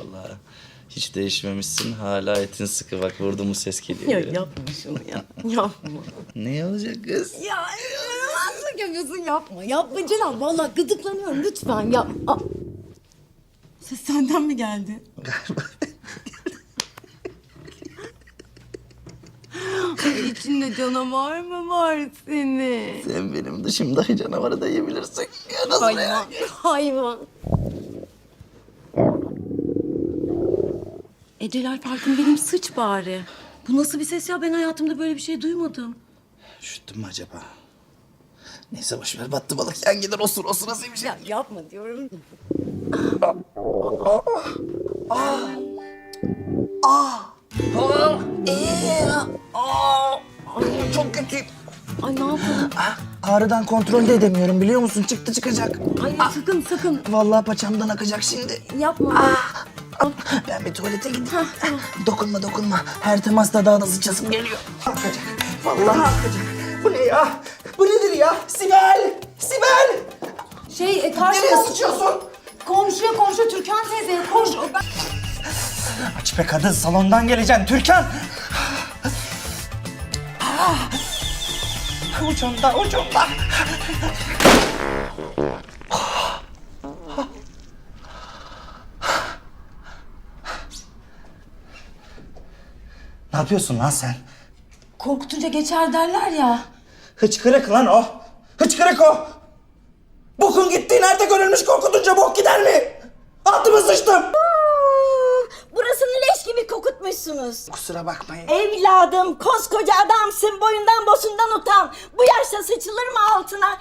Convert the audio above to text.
Vallahi hiç değişmemişsin. Hala etin sıkı bak vurdu mu ses geliyor. Ya yapma şunu ya. Yapma. Ne olacak kız? Ya nasıl yapıyorsun yapma. Yapma Celal. Vallahi gıdıklanıyorum lütfen ya. Aa. Ses senden mi geldi? Galiba. Ay, içinde canavar mı var senin? Sen benim dışımdaki canavarı da yiyebilirsin. Ya nasıl ya? Hayvan. Hayvan. E Celal Park'ın benim sıç bari. Bu nasıl bir ses ya? Ben hayatımda böyle bir şey duymadım. Üşüttün mü acaba? Neyse boş ver battı balık yan gider osur osura sevecek. Ya yapma diyorum. Çok kötüyüm. Ay ne yapalım? Ah, Ağrıdan kontrol de edemiyorum biliyor musun? Çıktı çıkacak. Ay sakın sakın Vallahi paçamdan akacak şimdi. yapma. Ben bir tuvalete gideyim. dokunma dokunma. Her temasta daha da sıçasım geliyor. Akacak. Vallahi akacak. Bu ne ya? Bu nedir ya? Sibel! Sibel! Şey e, karşı Nereye komşu- sıçıyorsun? komşuya komşu Türkan teyzeye koş. Ben... Aç be kadın salondan geleceksin Türkan. Ucunda ucunda. Ne yapıyorsun lan sen? Korkutunca geçer derler ya. Hıçkırık lan o. Hıçkırık o. Bokun gittiği nerede görülmüş korkutunca bok gider mi? Altıma sıçtım. Burasını leş gibi kokutmuşsunuz. Kusura bakmayın. Evladım koskoca adamsın boyundan bosundan utan. Bu yaşta sıçılır mı altına?